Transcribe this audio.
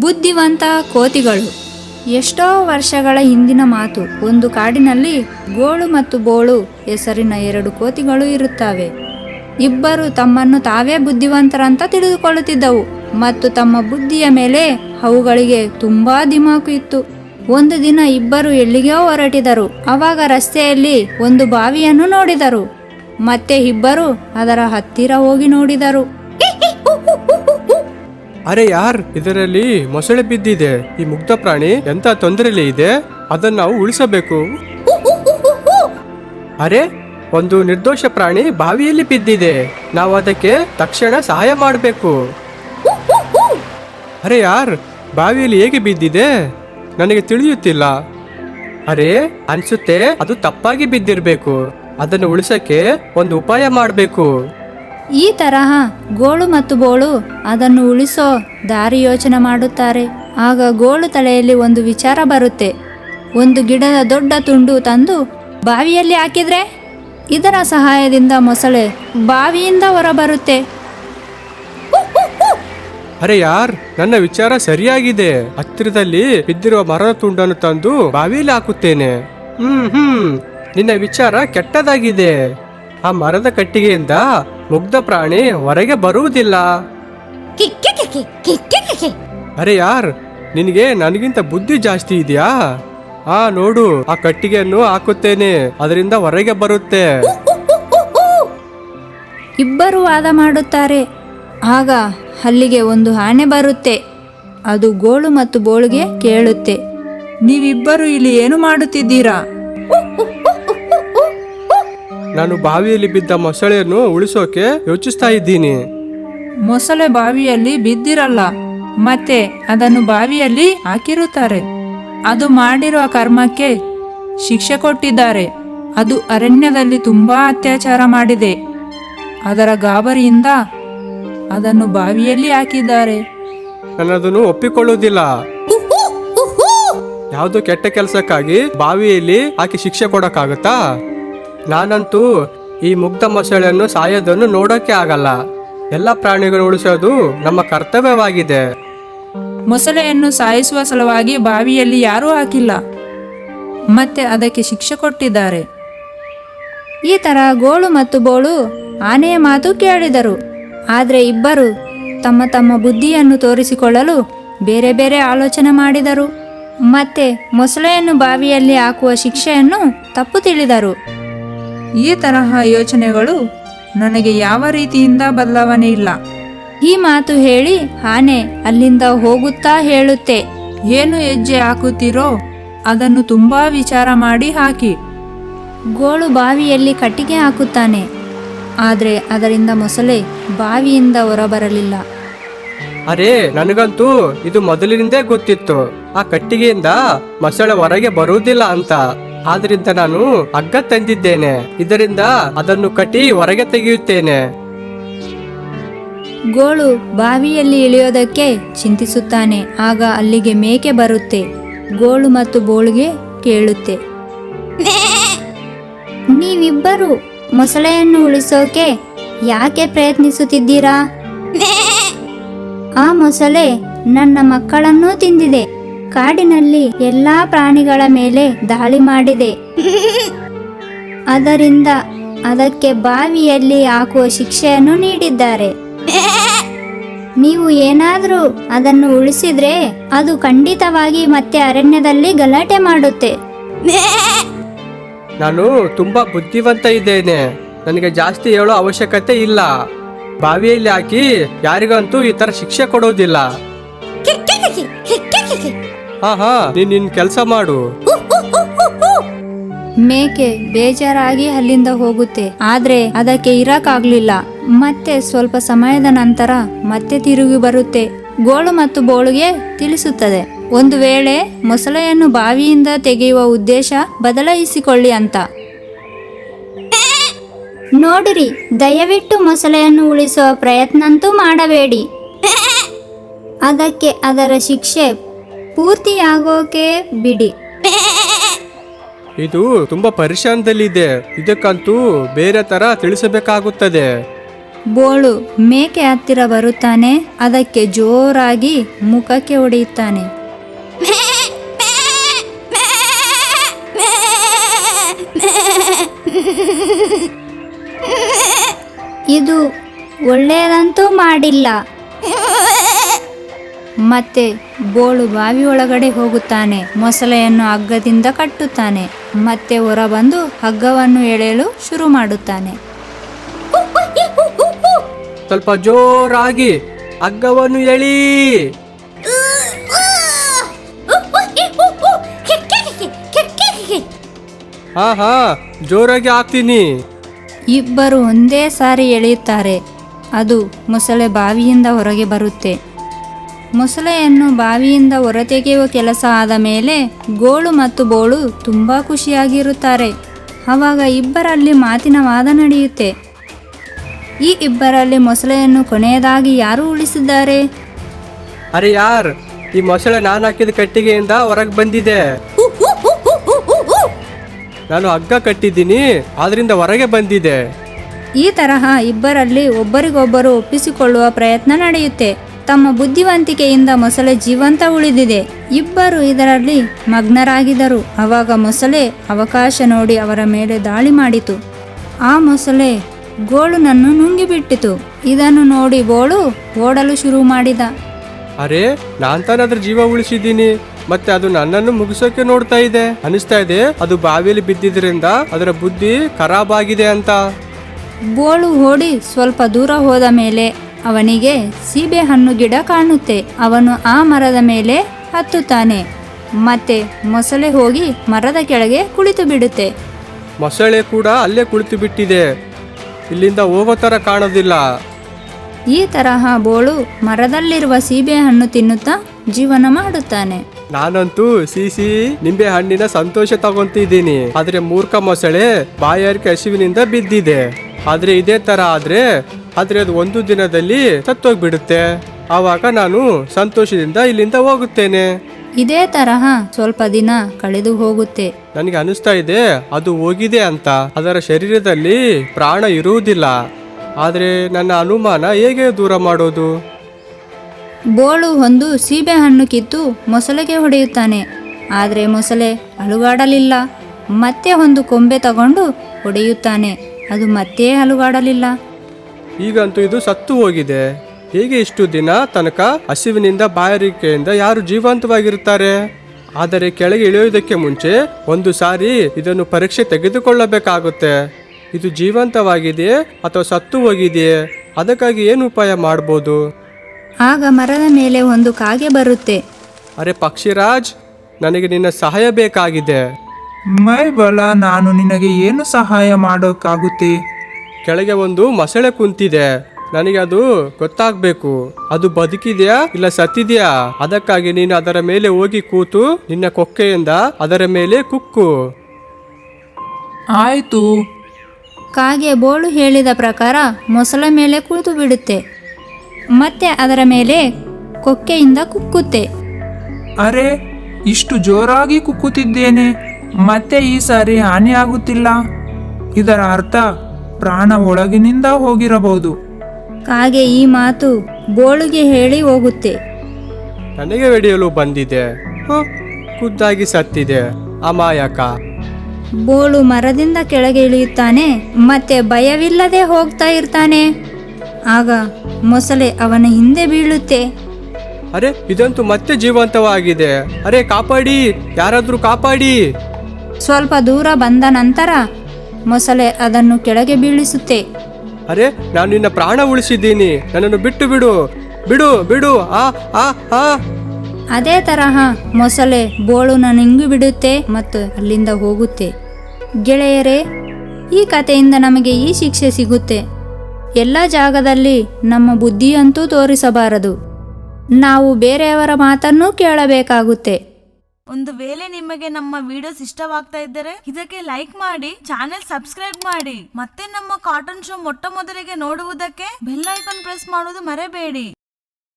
ಬುದ್ಧಿವಂತ ಕೋತಿಗಳು. ಎಷ್ಟೋ ವರ್ಷಗಳ ಹಿಂದಿನ ಮಾತು, ಒಂದು ಕಾಡಿನಲ್ಲಿ ಗೋಳು ಮತ್ತು ಬೋಳು ಹೆಸರಿನ ಎರಡು ಕೋತಿಗಳು ಇರುತ್ತವೆ. ಇಬ್ಬರು ತಮ್ಮನ್ನು ತಾವೇ ಬುದ್ಧಿವಂತರಂತ ತಿಳಿದುಕೊಳ್ಳುತ್ತಿದ್ದವು ಮತ್ತು ತಮ್ಮ ಬುದ್ಧಿಯ ಮೇಲೆ ಅವುಗಳಿಗೆ ತುಂಬಾ ದಿಮಾಕು ಇತ್ತು. ಒಂದು ದಿನ ಇಬ್ಬರು ಎಲ್ಲಿಗೋ ಹೊರಟಿದರು, ಅವಾಗ ರಸ್ತೆಯಲ್ಲಿ ಒಂದು ಬಾವಿಯನ್ನು ನೋಡಿದರು. ಮತ್ತೆ ಇಬ್ಬರು ಅದರ ಹತ್ತಿರ ಹೋಗಿ ನೋಡಿದರು. ಅರೆ ಯಾರ್, ಇದರಲ್ಲಿ ಮೊಸಳೆ ಬಿದ್ದಿದೆ. ಈ ಮುಗ್ಧ ಪ್ರಾಣಿ ಎಂತ ತೊಂದರೆಲಿ ಇದೆ? ಅದನ್ನ ನಾವು ಉಳಿಸಬೇಕು. ಅರೆ, ಒಂದು ನಿರ್ದೋಷ ಪ್ರಾಣಿ ಬಾವಿಯಲ್ಲಿ ಬಿದ್ದಿದೆ. ನಾವು ಅದಕ್ಕೆ ತಕ್ಷಣ ಸಹಾಯ ಮಾಡಬೇಕು. ಅರೆ ಯಾರ್, ಬಾವಿಯಲ್ಲಿ ಹೇಗೆ ಬಿದ್ದಿದೆ? ನನಗೆ ತಿಳಿಯುತ್ತಿಲ್ಲ. ಅರೆ, ಅನ್ಸುತ್ತೆ ಅದು ತಪ್ಪಾಗಿ ಬಿದ್ದಿರಬೇಕು. ಅದನ್ನು ಉಳಿಸಕ್ಕೆ ಒಂದು ಉಪಾಯ ಮಾಡಬೇಕು. ಈ ತರಹ ಗೋಳು ಮತ್ತು ಬೋಳು ಅದನ್ನು ಉಳಿಸೋ ದಾರಿ ಯೋಚನೆ ಮಾಡುತ್ತಾರೆ. ಆಗ ಗೋಳು ತಲೆಯಲ್ಲಿ ಒಂದು ವಿಚಾರ ಬರುತ್ತೆ. ಒಂದು ಗಿಡದ ದೊಡ್ಡ ತುಂಡು ತಂದು ಬಾವಿಯಲ್ಲಿ ಹಾಕಿದ್ರೆ ಇದರ ಸಹಾಯದಿಂದ ಮೊಸಳೆ ಬಾವಿಯಿಂದ ಹೊರಬರುತ್ತೆ. ಅರೆ ಯಾರ್, ನನ್ನ ವಿಚಾರ ಸರಿಯಾಗಿದೆ. ಹತ್ತಿರದಲ್ಲಿ ಬಿದ್ದಿರುವ ಮರದ ತುಂಡನ್ನು ತಂದು ಬಾವಿಯಲ್ಲಿ ಹಾಕುತ್ತೇನೆ. ಹ್ಮ್ ಹ್ಮ್, ನಿನ್ನ ವಿಚಾರ ಕೆಟ್ಟದಾಗಿದೆ. ಆ ಮರದ ಕಟ್ಟಿಗೆಯಿಂದ ಮುಗ್ಧ ಪ್ರಾಣಿ ಹೊರಗೆ ಬರುವುದಿಲ್ಲ. ಅರೆ ಯಾರ್ ನಿನಗೆ ನನಗಿಂತ ಬುದ್ಧಿ ಜಾಸ್ತಿ ಇದೆಯಾ? ಆ ನೋಡು ಆ ಕಟ್ಟಿಗೆಯನ್ನು ಹಾಕುತ್ತೇನೆ ಅದರಿಂದ ಹೊರಗೆ ಬರುತ್ತೆ. ಇಬ್ಬರು ವಾದ ಮಾಡುತ್ತಾರೆ. ಆಗ ಅಲ್ಲಿಗೆ ಒಂದು ಆನೆ ಬರುತ್ತೆ. ಅದು ಗೋಳು ಮತ್ತು ಬೋಳಿಗೆ ಕೇಳುತ್ತೆ. ನೀವಿಬ್ಬರು ಇಲ್ಲಿ ಏನು ಮಾಡುತ್ತಿದ್ದೀರಾ? ನಾನು ಬಾವಿಯಲ್ಲಿ ಬಿದ್ದ ಮೊಸಳೆಯನ್ನು ಉಳಿಸೋಕೆ ಯೋಚಿಸ್ತಾ ಇದ್ದೀನಿ. ಮೊಸಳೆ ಬಾವಿಯಲ್ಲಿ ಬಿದ್ದಿರಲ್ಲ ಮತ್ತೆ ಅದನ್ನು ಬಾವಿಯಲ್ಲಿ ಹಾಕಿರುತ್ತಾರೆ. ಅದು ಮಾಡಿರುವ ಕರ್ಮಕ್ಕೆ ಶಿಕ್ಷೆ ಕೊಟ್ಟಿದ್ದಾರೆ. ಅದು ಅರಣ್ಯದಲ್ಲಿ ತುಂಬಾ ಅತ್ಯಾಚಾರ ಮಾಡಿದೆ. ಅದರ ಗಾಬರಿಯಿಂದ ಅದನ್ನು ಬಾವಿಯಲ್ಲಿ ಹಾಕಿದ್ದಾರೆ. ನಾನದನ್ನು ಒಪ್ಪಿಕೊಳ್ಳುವುದಿಲ್ಲ. ಯಾವುದು ಕೆಟ್ಟ ಕೆಲಸಕ್ಕಾಗಿ ಬಾವಿಯಲ್ಲಿ ಹಾಕಿ ಶಿಕ್ಷೆ ಕೊಡಕ್ಕಾಗತ್ತಾ? ನಾನಂತೂ ಈ ಮುಗ್ಧ ಮೊಸಳೆಯನ್ನು ಸಾಯೋದನ್ನು ನೋಡೋಕೆ ಆಗಲ್ಲ. ಎಲ್ಲ ಪ್ರಾಣಿಗಳು ಉಳಿಸೋದು ನಮ್ಮ ಕರ್ತವ್ಯವಾಗಿದೆ. ಮೊಸಳೆಯನ್ನು ಸಾಯಿಸುವ ಸಲುವಾಗಿ ಬಾವಿಯಲ್ಲಿ ಯಾರೂ ಹಾಕಿಲ್ಲ. ಮತ್ತೆ ಅದಕ್ಕೆ ಶಿಕ್ಷೆ ಕೊಟ್ಟಿದ್ದಾರೆ. ಈ ತರ ಗೋಳು ಮತ್ತು ಬೋಳು ಆನೆಯ ಮಾತು ಕೇಳಿದರು. ಆದರೆ ಇಬ್ಬರು ತಮ್ಮ ತಮ್ಮ ಬುದ್ಧಿಯನ್ನು ತೋರಿಸಿಕೊಳ್ಳಲು ಬೇರೆ ಬೇರೆ ಆಲೋಚನೆ ಮಾಡಿದರು. ಮತ್ತೆ ಮೊಸಳೆಯನ್ನು ಬಾವಿಯಲ್ಲಿ ಹಾಕುವ ಶಿಕ್ಷೆಯನ್ನು ತಪ್ಪು ತಿಳಿದರು. ಈ ತರಹ ಯೋಚನೆಗಳು ನನಗೆ ಯಾವ ರೀತಿಯಿಂದ ಬದಲಾವಣೆ ಇಲ್ಲ. ಈ ಮಾತು ಹೇಳಿ ಆನೆ ಅಲ್ಲಿಂದ ಹೋಗುತ್ತಾ ಹೇಳುತ್ತೆ. ಏನು ಹೆಜ್ಜೆ ಹಾಕುತ್ತೀರೋ ಅದನ್ನು ತುಂಬಾ ವಿಚಾರ ಮಾಡಿ ಹಾಕಿ. ಗೋಳು ಬಾವಿಯಲ್ಲಿ ಕಟ್ಟಿಗೆ ಹಾಕುತ್ತಾನೆ. ಆದರೆ ಅದರಿಂದ ಮೊಸಳೆ ಬಾವಿಯಿಂದ ಹೊರಬರಲಿಲ್ಲ. ಅರೆ ನನಗಂತೂ ಇದು ಮೊದಲಿನಿಂದೇ ಗೊತ್ತಿತ್ತು. ಆ ಕಟ್ಟಿಗೆಯಿಂದ ಮೊಸಳೆ ಹೊರಗೆ ಬರುವುದಿಲ್ಲ ಅಂತ. ಆದ್ರಿಂದ ನಾನು ಹಗ್ಗ ತಂದಿದ್ದೇನೆ. ಇದರಿಂದ ಅದನ್ನು ಕಟ್ಟಿ ಹೊರಗೆ ತೆಗೆಯುತ್ತೇನೆ. ಗೋಳು ಬಾವಿಯಲ್ಲಿ ಇಳಿಯೋದಕ್ಕೆ ಚಿಂತಿಸುತ್ತಾನೆ. ಆಗ ಅಲ್ಲಿಗೆ ಮೇಕೆ ಬರುತ್ತೆ. ಗೋಳು ಮತ್ತು ಬೋಳಿಗೆ ಕೇಳುತ್ತೆ. ನೀವಿಬ್ಬರು ಮೊಸಳೆಯನ್ನು ಉಳಿಸೋಕೆ ಯಾಕೆ ಪ್ರಯತ್ನಿಸುತ್ತಿದ್ದೀರಾ? ಆ ಮೊಸಳೆ ನನ್ನ ಮಕ್ಕಳನ್ನೂ ತಿಂದಿದೆ. ಕಾಡಿನಲ್ಲಿ ಎಲ್ಲಾ ಪ್ರಾಣಿಗಳ ಮೇಲೆ ದಾಳಿ ಮಾಡಿದೆ. ಅದರಿಂದ ಅದಕ್ಕೆ ಬಾವಿಯಲ್ಲಿ ಹಾಕುವ ಶಿಕ್ಷೆಯನ್ನು ನೀಡಿದ್ದಾರೆ. ನೀವು ಏನಾದರೂ ಅದನ್ನು ಉಳಿಸಿದ್ರೆ ಅದು ಖಂಡಿತವಾಗಿ ಮತ್ತೆ ಅರಣ್ಯದಲ್ಲಿ ಗಲಾಟೆ ಮಾಡುತ್ತೆ. ನಾನು ತುಂಬಾ ಬುದ್ಧಿವಂತ ಇದ್ದೇನೆ. ನನಗೆ ಜಾಸ್ತಿ ಹೇಳೋ ಅವಶ್ಯಕತೆ ಇಲ್ಲ. ಬಾವಿಯಲ್ಲಿ ಹಾಕಿ ಯಾರಿಗಂತೂ ಈ ತರ ಶಿಕ್ಷೆ ಕೊಡೋದಿಲ್ಲ. ನೀನ್ ಕೆಲಸ ಮಾಡು. ಮೇಕೆ ಬೇಜಾರಾಗಿ ಅಲ್ಲಿಂದ ಹೋಗುತ್ತೆ. ಆದ್ರೆ ಅದಕ್ಕೆ ಇರಕ್ಕಾಗ್ಲಿಲ್ಲ. ಮತ್ತೆ ಸ್ವಲ್ಪ ಸಮಯದ ನಂತರ ಮತ್ತೆ ತಿರುಗಿ ಬರುತ್ತೆ. ಗೋಳು ಮತ್ತು ಬೋಳುಗೆ ತಿಳಿಸುತ್ತದೆ. ಒಂದು ವೇಳೆ ಮೊಸಳೆಯನ್ನು ಬಾವಿಯಿಂದ ತೆಗೆಯುವ ಉದ್ದೇಶ ಬದಲಾಯಿಸಿಕೊಳ್ಳಿ ಅಂತ. ನೋಡಿರಿ, ದಯವಿಟ್ಟು ಮೊಸಳೆಯನ್ನು ಉಳಿಸುವ ಪ್ರಯತ್ನಂತೂ ಮಾಡಬೇಡಿ. ಅದಕ್ಕೆ ಅದರ ಶಿಕ್ಷೆ ಪೂರ್ತಿಯಾಗೋಕೆ ಬಿಡಿ. ಇದು ತುಂಬಾ ಪರಿಶಾನದಲ್ಲಿದೆ ಇದಕ್ಕಂತೂ ಬೇರೆ ತರ ತಿಳಿಸಬೇಕಾಗುತ್ತದೆ. ಬೋಳು ಮೇಕೆ ಹತ್ತಿರ ಬರುತ್ತಾನೆ. ಅದಕ್ಕೆ ಜೋರಾಗಿ ಮುಖಕ್ಕೆ ಹೊಡೆಯುತ್ತಾನೆ. ಇದು ಒಳ್ಳೆಯದಂತೂ ಮಾಡಿಲ್ಲ. ಮತ್ತೆ ಬೋಳು ಬಾವಿ ಒಳಗಡೆ ಹೋಗುತ್ತಾನೆ. ಮೊಸಳೆಯನ್ನು ಹಗ್ಗದಿಂದ ಕಟ್ಟುತ್ತಾನೆ. ಮತ್ತೆ ಹೊರಬಂದು ಹಗ್ಗವನ್ನು ಎಳೆಯಲು ಶುರು ಮಾಡುತ್ತಾನೆ. ಸ್ವಲ್ಪ ಜೋರಾಗಿ ಹಗ್ಗವನ್ನು ಎಳಿ. ಹಾ ಹಾ ಜೋರಾಗಿ ಹಾಕ್ತೀನಿ. ಇಬ್ಬರು ಒಂದೇ ಸಾರಿ ಎಳೆಯುತ್ತಾರೆ. ಅದು ಮೊಸಳೆ ಬಾವಿಯಿಂದ ಹೊರಗೆ ಬರುತ್ತೆ. ಮೊಸಳೆಯನ್ನು ಬಾವಿಯಿಂದ ಹೊರತೆಗೆಯುವ ಕೆಲಸ ಆದ ಮೇಲೆ ಗೋಳು ಮತ್ತು ಬೋಳು ತುಂಬ ಖುಷಿಯಾಗಿರುತ್ತಾರೆ. ಆವಾಗ ಇಬ್ಬರಲ್ಲಿ ಮಾತಿನ ವಾದ ನಡೆಯುತ್ತೆ. ಈ ಇಬ್ಬರಲ್ಲಿ ಮೊಸಳೆಯನ್ನು ಕೊನೆಯದಾಗಿ ಯಾರು ಉಳಿಸಿದ್ದಾರೆ? ಅರೆ ಯಾರ್? ಈ ಮೊಸಳೆ ನಾನು ಹಾಕಿದ ಕಟ್ಟಿಗೆಯಿಂದ ಹೊರಗೆ ಬಂದಿದೆ. ನಾನು ಹಗ್ಗ ಕಟ್ಟಿದ್ದೀನಿ ಅದರಿಂದ ಹೊರಗೆ ಬಂದಿದೆ. ಈ ತರಹ ಇಬ್ಬರಲ್ಲಿ ಒಬ್ಬರಿಗೊಬ್ಬರು ಒಪ್ಪಿಸಿಕೊಳ್ಳುವ ಪ್ರಯತ್ನ ನಡೆಯುತ್ತೆ. ತಮ್ಮ ಬುದ್ಧಿವಂತಿಕೆಯಿಂದ ಮೊಸಳೆ ಜೀವಂತ ಉಳಿದಿದೆ. ಇಬ್ಬರು ಇದರಲ್ಲಿ ಮಗ್ನರಾಗಿದ್ದರು. ಅವಾಗ ಮೊಸಳೆ ಅವಕಾಶ ನೋಡಿ ಅವರ ಮೇಲೆ ದಾಳಿ ಮಾಡಿತು. ಆ ಮೊಸಳೆ ಗೋಳುನನ್ನು ನುಂಗಿಬಿಟ್ಟಿತು. ಇದನ್ನು ನೋಡಿ ಬೋಳು ಓಡಲು ಶುರು ಮಾಡಿದ. ಅರೆ ನಾನ್ ತಾನೇ ಅದ್ರ ಜೀವ ಉಳಿಸಿದ್ದೀನಿ. ಮತ್ತೆ ಅದು ನನ್ನನ್ನು ಮುಗಿಸೋಕೆ ನೋಡ್ತಾ ಇದೆ. ಅನಿಸ್ತಾ ಇದೆ ಅದು ಬಾವಿಯಲ್ಲಿ ಬಿದ್ದಿದ್ರಿಂದ ಅದರ ಬುದ್ಧಿ ಖರಾಬ್ ಆಗಿದೆ ಅಂತ. ಬೋಳು ಓಡಿ ಸ್ವಲ್ಪ ದೂರ ಹೋದ ಮೇಲೆ ಅವನಿಗೆ ಸೀಬೆ ಹಣ್ಣು ಗಿಡ ಕಾಣುತ್ತೆ ಅವನು ಆ ಮರದ ಮೇಲೆ ಹತ್ತುತ್ತಾನೆ. ಮತ್ತೆ ಮೊಸಳೆ ಹೋಗಿ ಮರದ ಕೆಳಗೆ ಕುಳಿತು ಬಿಡುತ್ತೆ. ಮೊಸಳೆ ಕೂಡ ಅಲ್ಲೇ ಕುಳಿತು ಬಿಟ್ಟಿದೆ. ಇಲ್ಲಿಂದ ಹೋಗೋ ತರ ಕಾಣೋದಿಲ್ಲ. ಈ ತರಹ ಬೋಳು ಮರದಲ್ಲಿರುವ ಸೀಬೆ ಹಣ್ಣು ತಿನ್ನುತ್ತಾ ಜೀವನ ಮಾಡುತ್ತಾನೆ. ನಾನಂತೂ ಸಿಸಿ ನಿಂಬೆ ಹಣ್ಣಿನ ಸಂತೋಷ ತಗೊಂತಿದ್ದೀನಿ. ಆದ್ರೆ ಮೂರ್ಖ ಮೊಸಳೆ ಬಾಯಾರಿಕೆ ಹಸಿವಿನಿಂದ ಬಿದ್ದಿದೆ. ಆದ್ರೆ ಇದೇ ತರ ಆದ್ರೆ ಆದ್ರೆ ಅದು ಒಂದು ದಿನದಲ್ಲಿ ಸತ್ತೋಗ್ಬಿಡುತ್ತೆ. ಆವಾಗ ನಾನು ಸಂತೋಷದಿಂದ ಇಲ್ಲಿಂದ ಹೋಗುತ್ತೇನೆ. ಇದೇ ತರಹ ಸ್ವಲ್ಪ ದಿನ ಕಳೆದು ಹೋಗುತ್ತೆ. ನನಗೆ ಅನಿಸ್ತಾ ಇದೆ ಅದು ಹೋಗಿದೆ ಅಂತ. ಅದರ ಶರೀರದಲ್ಲಿ ಪ್ರಾಣ ಇರುವುದಿಲ್ಲ. ಆದರೆ ನನ್ನ ಅನುಮಾನ ಹೇಗೆ ದೂರ ಮಾಡೋದು? ಬೋಳು ಒಂದು ಸೀಬೆ ಹಣ್ಣು ಕಿತ್ತು ಮೊಸಳೆಗೆ ಹೊಡೆಯುತ್ತಾನೆ. ಆದರೆ ಮೊಸಳೆ ಅಲುಗಾಡಲಿಲ್ಲ. ಮತ್ತೆ ಒಂದು ಕೊಂಬೆ ತಗೊಂಡು ಹೊಡೆಯುತ್ತಾನೆ. ಅದು ಮತ್ತೆ ಅಲುಗಾಡಲಿಲ್ಲ. ಈಗಂತೂ ಇದು ಸತ್ತು ಹೋಗಿದೆ. ಹೇಗೆ ಇಷ್ಟು ದಿನ ತನಕ ಹಸಿವಿನಿಂದ ಬಾಯಾರಿಕೆಯಿಂದ ಯಾರು ಜೀವಂತವಾಗಿರುತ್ತಾರೆ? ಆದರೆ ಕೆಳಗೆ ಇಳಿಯುವುದಕ್ಕೆ ಮುಂಚೆ ಒಂದು ಸಾರಿ ಇದನ್ನು ಪರೀಕ್ಷೆ ತೆಗೆದುಕೊಳ್ಳಬೇಕಾಗುತ್ತೆ. ಇದು ಜೀವಂತವಾಗಿದೆಯೇ ಅಥವಾ ಸತ್ತು ಹೋಗಿದೆಯೇ? ಅದಕ್ಕಾಗಿ ಏನು ಉಪಾಯ ಮಾಡ್ಬೋದು? ಆಗ ಮರದ ಮೇಲೆ ಒಂದು ಕಾಗೆ ಬರುತ್ತೆ. ಅರೆ ಪಕ್ಷಿರಾಜ್ ನನಗೆ ನಿನ್ನ ಸಹಾಯ ಬೇಕಾಗಿದೆ. ಮೈ ಬಲ ನಾನು ನಿನಗೆ ಏನು ಸಹಾಯ ಮಾಡೋಕ್ಕಾಗುತ್ತೆ? ಕೆಳಗೆ ಒಂದು ಮೊಸಳೆ ಕುಂತಿದೆ. ನನಗೆ ಅದು ಗೊತ್ತಾಗ್ಬೇಕು. ಅದು ಬದುಕಿದೆಯಾ ಇಲ್ಲ ಸತ್ತಿದೆಯಾ? ಅದಕ್ಕಾಗಿ ನೀನು ಅದರ ಮೇಲೆ ಹೋಗಿ ಕೂತು ನಿನ್ನ ಕೊಕ್ಕೆಯಿಂದ ಅದರ ಮೇಲೆ ಕುಕ್ಕು. ಆಯಿತು. ಕಾಗೆ ಬೋಳು ಹೇಳಿದ ಪ್ರಕಾರ ಮೊಸಳೆ ಮೇಲೆ ಕುಳಿತು ಬಿಡುತ್ತೆ. ಮತ್ತೆ ಅದರ ಮೇಲೆ ಕೊಕ್ಕೆಯಿಂದ ಕುಕ್ಕುತ್ತೆ. ಅರೆ ಇಷ್ಟು ಜೋರಾಗಿ ಕುಕ್ಕುತ್ತಿದ್ದೇನೆ. ಮತ್ತೆ ಈ ಸಾರಿ ಹಾನಿಯಾಗುತ್ತಿಲ್ಲ. ಇದರ ಅರ್ಥ ಪ್ರಾಣ ಒಳಗಿನಿಂದ ಹೋಗಿರಬಹುದು. ಕಾಗೆ ಈ ಮಾತು ಬೋಳುಗೆ ಹೇಳಿ ಹೋಗುತ್ತೆ. ನನಗೆ ಹಿಡಿಯಲು ಬಂದಿದೆ. ಹ, ಖುದ್ದಾಗಿ ಸತ್ತಿದೆ. ಅಮಾಯಕ. ಬೋಳು ಮರದಿಂದ ಕೆಳಗೆ ಇಳಿಯುತ್ತಾನೆ ಮತ್ತೆ ಭಯವಿಲ್ಲದೆ ಹೋಗ್ತಾ ಇರ್ತಾನೆ. ಆಗ ಮೊಸಳೆ ಅವನ ಹಿಂದೆ ಬೀಳುತ್ತೆ. ಅರೆ ಇದಂತೂ ಮತ್ತೆ ಜೀವಂತವಾಗಿದೆ. ಅರೆ ಕಾಪಾಡಿ ಯಾರಾದ್ರೂ ಕಾಪಾಡಿ. ಸ್ವಲ್ಪ ದೂರ ಬಂದ ನಂತರ ಮೊಸಳೆ ಅದನ್ನು ಕೆಳಗೆ ಬೀಳಿಸುತ್ತೆ. ಅರೆ ನಾನು ನಿನ್ನ ಪ್ರಾಣ ಉಳಿಸಿದ್ದೀನಿ. ನನ್ನನ್ನು ಬಿಟ್ಟು ಬಿಡು. ಬಿಡು ಬಿಡು. ಆ ಆ ಆ. ಅದೇ ತರಹ ಮೊಸಳೆ ಬೋಳುನ ನಿಂಗು ಬಿಡುತ್ತೆ ಮತ್ತು ಅಲ್ಲಿಂದ ಹೋಗುತ್ತೆ. ಗೆಳೆಯರೇ ಈ ಕಥೆಯಿಂದ ನಮಗೆ ಈ ಶಿಕ್ಷೆ ಸಿಗುತ್ತೆ. ಎಲ್ಲ ಜಾಗದಲ್ಲಿ ನಮ್ಮ ಬುದ್ಧಿಯಂತೂ ತೋರಿಸಬಾರದು. ನಾವು ಬೇರೆಯವರ ಮಾತನ್ನೂ ಕೇಳಬೇಕಾಗುತ್ತೆ. ಒಂದು ವೇಳೆ ನಿಮಗೆ ನಮ್ಮ ವಿಡಿಯೋಸ್ ಇಷ್ಟವಾಗ್ತಾ ಇದ್ದರೆ ಇದಕ್ಕೆ ಲೈಕ್ ಮಾಡಿ ಚಾನೆಲ್ ಸಬ್ಸ್ಕ್ರೈಬ್ ಮಾಡಿ. ಮತ್ತೆ ನಮ್ಮ ಕಾಟನ್ ಶೋ ಮೊಟ್ಟ ಮೊದಲಿಗೆ ನೋಡುವುದಕ್ಕೆ ಬೆಲ್ ಐಕಾನ್ ಪ್ರೆಸ್ ಮಾಡುವುದು ಮರೆಬೇಡಿ.